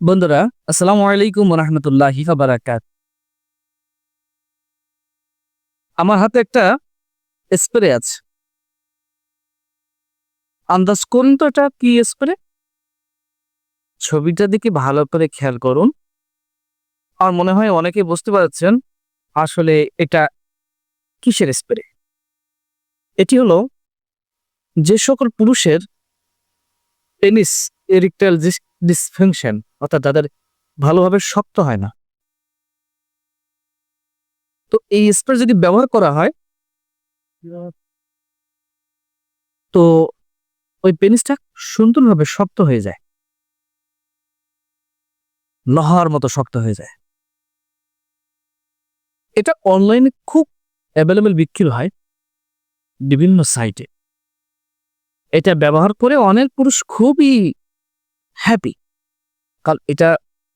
বন্ধুরা, আসসালামু আলাইকুম রহমতুল্লাহি বারাকাত আমার হাতে একটা স্প্রে আছে। আন্দাজ করুন তো এটা কি স্প্রে? ছবিটা দিকে ভালো করে খেয়াল করুন। আমার মনে হয় অনেকে বুঝতে পারছেন আসলে এটা কিসের স্প্রে। এটি হলো যে সকল পুরুষের পেনিস এরিকটাল ডিসফাংশন অর্থাৎ তাদের ভালোভাবে শক্ত হয় না। তো এই স্প্রে যদি ব্যবহার করা হয়, তো ওই পেনিসটা সুন্দরভাবে শক্ত হয়ে যায়। লোহার মতো শক্ত হয়ে যায়। এটা অনলাইনে খুব অ্যাভেলেবেল বিক্রি হয় বিভিন্ন সাইটে এটা ব্যবহার করে অনেক পুরুষ খুবই হ্যাপি কাল এটা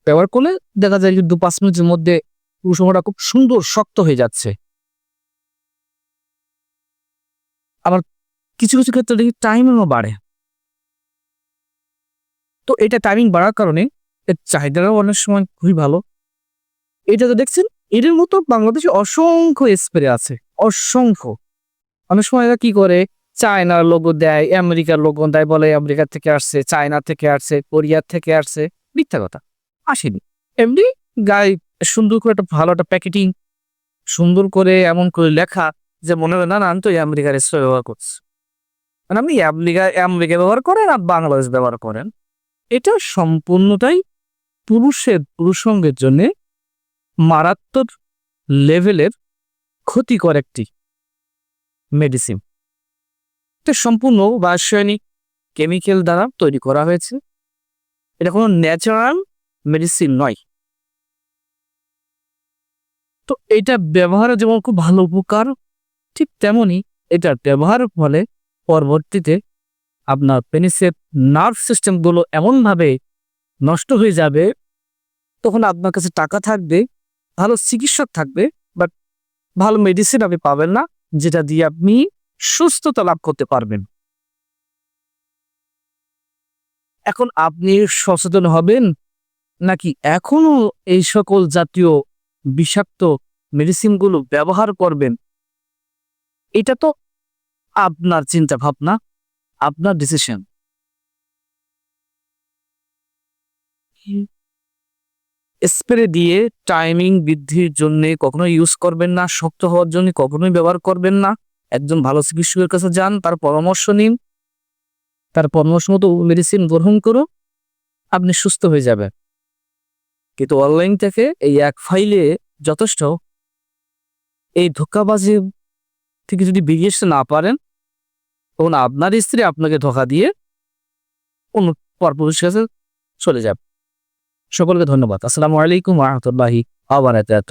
ব্যবহার করলে দেখা যায় যে দু পাঁচ মিনিটের মধ্যে পুরুষরা খুব সুন্দর শক্ত হয়ে যাচ্ছে। আবার কিছু কিছু ক্ষেত্রে দেখি টাইমিংও বাড়ে। তো এটা টাইমিং বাড়ার কারণে এর চাহিদাটাও অনেক সময় খুবই ভালো। এটা তো দেখছেন, এদের মতো বাংলাদেশে অসংখ্য স্প্রে আছে, অসংখ্য। অনেক সময় এরা কি করে চায়নার লোগো দেয়, আমেরিকার লোগো দেয় বলে আমেরিকা থেকে আসছে, চায়না থেকে আসছে, কোরিয়া থেকে আসছে। মিথ্যা কথা, আসেনি। এমনি গায়ে সুন্দর করে একটা ভালো একটা প্যাকেটিং, সুন্দর করে এমন করে লেখা যে মনে হয়, না না, আমি তো আমেরিকার স্প্রে ব্যবহার করছি। মানে আপনি আমেরিকা আমেরিকা ব্যবহার করেন আর বাংলাদেশ ব্যবহার করেন। এটা সম্পূর্ণটাই পুরুষের, পুরুষঙ্গের জন্যে মারাত্মক লেভেলের ক্ষতিকর একটি মেডিসিন সম্পূর্ণ রাসায়নিক কেমিক্যাল দ্বারা তৈরি করা হয়েছে। এটা কোনো ন্যাচারাল মেডিসিন নয়। তো এটা ব্যবহারে যেমন খুব ভালো উপকার, ঠিক তেমনই এটার ব্যবহারের ফলে পরবর্তীতে আপনার পেনিসের নার্ভ সিস্টেমগুলো এমনভাবে নষ্ট হয়ে যাবে, তখন আপনার কাছে টাকা থাকবে, ভালো চিকিৎসক থাকবে বাট ভালো মেডিসিন আপনি পাবেন না, যেটা দিয়ে আপনি সুস্থতা লাভ করতে পারবেন। এখন আপনি সচেতন হবেন নাকি এখনও এই সকল জাতীয় বিষাক্ত মেডিসিনগুলো ব্যবহার করবেন? এটা তো আপনার চিন্তা ভাবনা আপনার ডিসিশন স্প্রে দিয়ে টাইমিং বৃদ্ধির জন্য কখনো ইউজ করবেন না, শক্ত হওয়ার জন্য কখনোই ব্যবহার করবেন না। একজন ভালো চিকিৎসকের কাছে যান, তার পরামর্শ নিন, তার পরামর্শ মতো মেডিসিন গ্রহণ করুন, আপনি সুস্থ হয়ে যাবেন। কিন্তু অনলাইন থেকে এই এক ফাইলে যথেষ্ট এই ধোকাবাজি থেকে যদি বেরিয়ে আসতে না পারেন, তখন আপনার স্ত্রী আপনাকে ধোকা দিয়ে অন্য পরপুরুষের কাছে চলে যাবে। সকলকে ধন্যবাদ। আসসালামু আলাইকুম রহমতুল্লাহি আবার এত